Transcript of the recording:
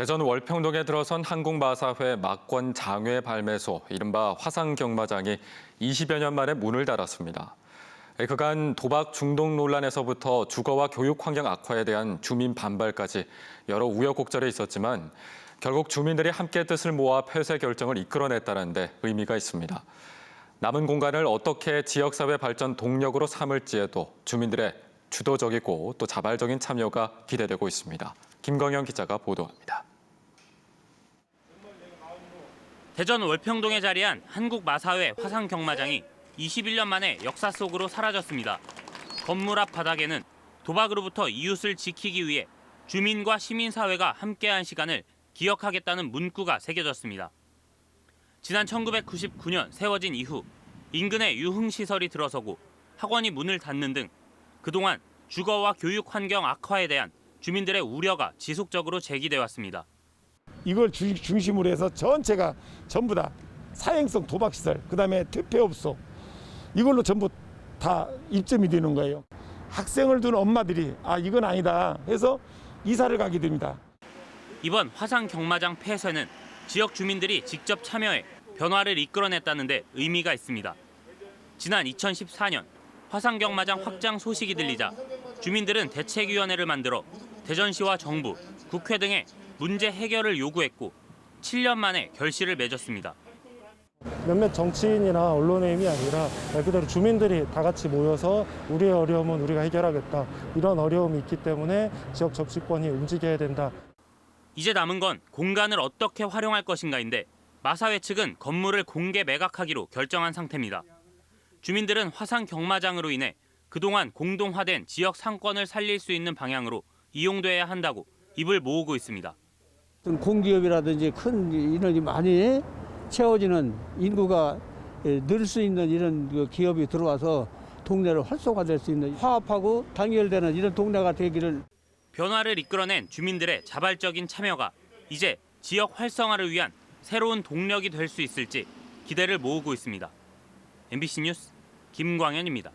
대전 월평동에 들어선 한국마사회 막권 장외 발매소 이른바 화상경마장이 20여 년 만에 문을 닫았습니다. 그간 도박 중독 논란에서부터 주거와 교육 환경 악화에 대한 주민 반발까지 여러 우여곡절이 있었지만 결국 주민들이 함께 뜻을 모아 폐쇄 결정을 이끌어냈다는 데 의미가 있습니다. 남은 공간을 어떻게 지역사회 발전 동력으로 삼을지에도 주민들의 주도적이고 또 자발적인 참여가 기대되고 있습니다. 김광현 기자가 보도합니다. 대전 월평동에 자리한 한국마사회 화상 경마장이 21년 만에 역사 속으로 사라졌습니다. 건물 앞 바닥에는 도박으로부터 이웃을 지키기 위해 주민과 시민사회가 함께한 시간을 기억하겠다는 문구가 새겨졌습니다. 지난 1999년 세워진 이후 인근에 유흥시설이 들어서고 학원이 문을 닫는 등 그동안 주거와 교육 환경 악화에 대한 주민들의 우려가 지속적으로 제기돼 왔습니다. 이걸 주- 중심으로 해서 전체가 전부 다 사행성 도박시설, 그 다음에 퇴폐업소 이걸로 전부 다 입점이 되는 거예요. 학생을 둔 엄마들이 아 이건 아니다 해서 이사를 가게 됩니다. 이번 화상 경마장 폐쇄는 지역 주민들이 직접 참여해 변화를 이끌어냈다는데 의미가 있습니다. 지난 2014년 화상 경마장 확장 소식이 들리자 주민들은 대책위원회를 만들어 대전시와 정부, 국회 등에 문제 해결을 요구했고 7년 만에 결실을 맺었습니다. 몇몇 정치인이나 언론의 힘이 아니라 말 그대로 주민들이 다 같이 모여서 우리의 어려움은 우리가 해결하겠다 이런 어려움이 있기 때문에 지역 접치권이 움직여야 된다 이제 남은 건 공간을 어떻게 활용할 것인가인데 마사회 측은 건물을 공개 매각하기로 결정한 상태입니다. 주민들은 화상 경마장으로 인해 그동안 공동화된 지역 상권을 살릴 수 있는 방향으로 이용돼야 한다고 입을 모으고 있습니다. 공기업이라든지 큰 인원이 많이 채워지는 인구가 늘 수 있는 이런 그 기업이 들어와서 동네를 활성화될 수 있는 화합하고 단결되는 이런 동네가 되기를 변화를 이끌어낸 주민들의 자발적인 참여가 이제 지역 활성화를 위한 새로운 동력이 될 수 있을지 기대를 모으고 있습니다. MBC 뉴스 김광현입니다.